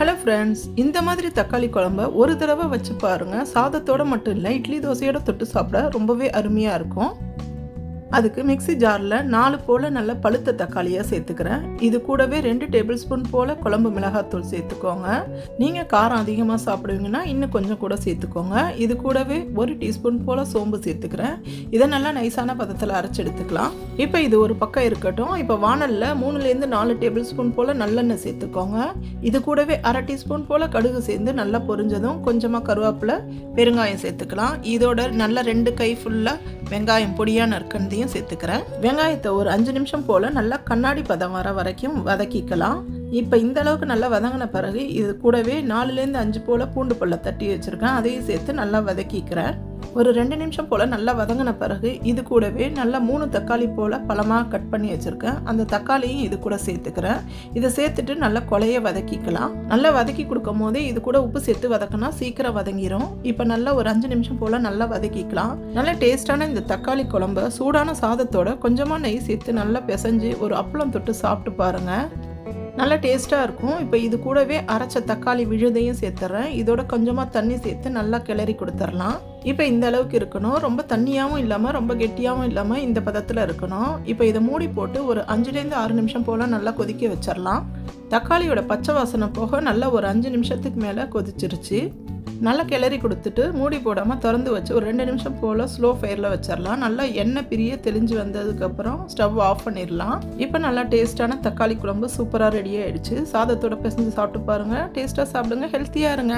Hello friends இந்த மாதிரி தக்காளி குழம்ப ஒரு தடவை வச்சு பாருங்க. சாதத்தோட மட்டும் இல்லை இட்லி தோசையோட தொட்டு சாப்பிட ரொம்பவே அருமையாக இருக்கும். அதுக்கு மிக்ஸி ஜாரில் நாலு போல் நல்ல பழுத்த தக்காளியாக சேர்த்துக்கிறேன். இது கூடவே ரெண்டு டேபிள் ஸ்பூன் போல் குழம்பு மிளகாத்தூள் சேர்த்துக்கோங்க. நீங்கள் காரம் அதிகமாக சாப்பிடுவீங்கன்னா இன்னும் கொஞ்சம் கூட சேர்த்துக்கோங்க. இது கூடவே ஒரு டீஸ்பூன் போல் சோம்பு சேர்த்துக்கிறேன். இதை நல்லா நைஸான பதத்தில் அரைச்சி எடுத்துக்கலாம். இப்போ இது ஒரு பக்கம் இருக்கட்டும். இப்போ வானலில் மூணுலேருந்து நாலு டேபிள் ஸ்பூன் போல் நல்லெண்ணெய் சேர்த்துக்கோங்க. இது கூடவே அரை டீஸ்பூன் போல் கடுகு சேர்ந்து நல்லா பொரிஞ்சதும் கொஞ்சமாக கருவேப்பிலை பெருங்காயம் சேர்த்துக்கலாம். இதோட நல்ல ரெண்டு கை ஃபுல்லாக வெங்காயம் பொடியாக நற்கண்டையும் சேர்த்துக்கிறேன். வெங்காயத்தை ஒரு அஞ்சு நிமிஷம் போல் நல்லா கண்ணாடி பதம் வர வரைக்கும் வதக்கிக்கலாம். இப்போ இந்த அளவுக்கு நல்லா வதங்கின பிறகு இது கூடவே நாலுலேருந்து அஞ்சு போல் பூண்டு பல்ல தட்டி வச்சுருக்கேன். அதையும் சேர்த்து நல்லா வதக்கிக்கிறேன். ஒரு ரெண்டு நிமிஷம் போல் நல்லா வதங்கின பிறகு இது கூடவே நல்லா மூணு தக்காளி போல் பழமாக கட் பண்ணி வச்சுருக்கேன். அந்த தக்காளியும் இது கூட சேர்த்துக்கிறேன். இதை சேர்த்துட்டு நல்லா கொலைய வதக்கிக்கலாம். நல்லா வதக்கி கொடுக்கும் போதே இது கூட உப்பு சேர்த்து வதக்கினா சீக்கிரம் வதங்கிரும். இப்போ நல்லா ஒரு அஞ்சு நிமிஷம் போல் நல்லா வதக்கிக்கலாம். நல்ல டேஸ்டான இந்த தக்காளி குழம்பு சூடான சாதத்தோட கொஞ்சமாக நெய் சேர்த்து நல்லா பிசைஞ்சு ஒரு அப்பளம் தொட்டு சாப்பிட்டு பாருங்கள் நல்லா டேஸ்ட்டாக இருக்கும். இப்போ இது கூடவே அரைச்ச தக்காளி விழுதையும் சேர்த்துறேன். இதோட கொஞ்சமாக தண்ணி சேர்த்து நல்லா கிளறி கொடுத்துர்லாம் இப்போ இந்த அளவுக்கு இருக்கணும். ரொம்ப தண்ணியாகவும் இல்லாமல் ரொம்ப கெட்டியாகவும் இல்லாமல் இந்த பதத்தில் இருக்கணும். இப்போ இதை மூடி போட்டு ஒரு அஞ்சுலேருந்து ஆறு நிமிஷம் போல் நல்லா கொதிக்க வச்சிடலாம். தக்காளியோட பச்சை வாசனை போக நல்லா ஒரு அஞ்சு நிமிஷத்துக்கு மேலே கொதிச்சிருச்சு. நல்லா கிளறி கொடுத்துட்டு மூடி போடாமல் திறந்து வச்சு ஒரு ரெண்டு நிமிஷம் போல் ஸ்லோ ஃபயரில் வச்சிடலாம் நல்லா எண்ணெய் பிரிய தெளிஞ்சு வந்ததுக்கப்புறம் ஸ்டவ் ஆஃப் பண்ணிடலாம் இப்போ நல்லா டேஸ்ட்டான தக்காளி குழம்பு சூப்பராக ரெடி ஆயிடுச்சு. சாதத்தோட பிசைஞ்சு சாப்பிட்டு பாருங்கள் டேஸ்ட்டாக சாப்பிடுங்க. ஹெல்த்தியாக இருங்க.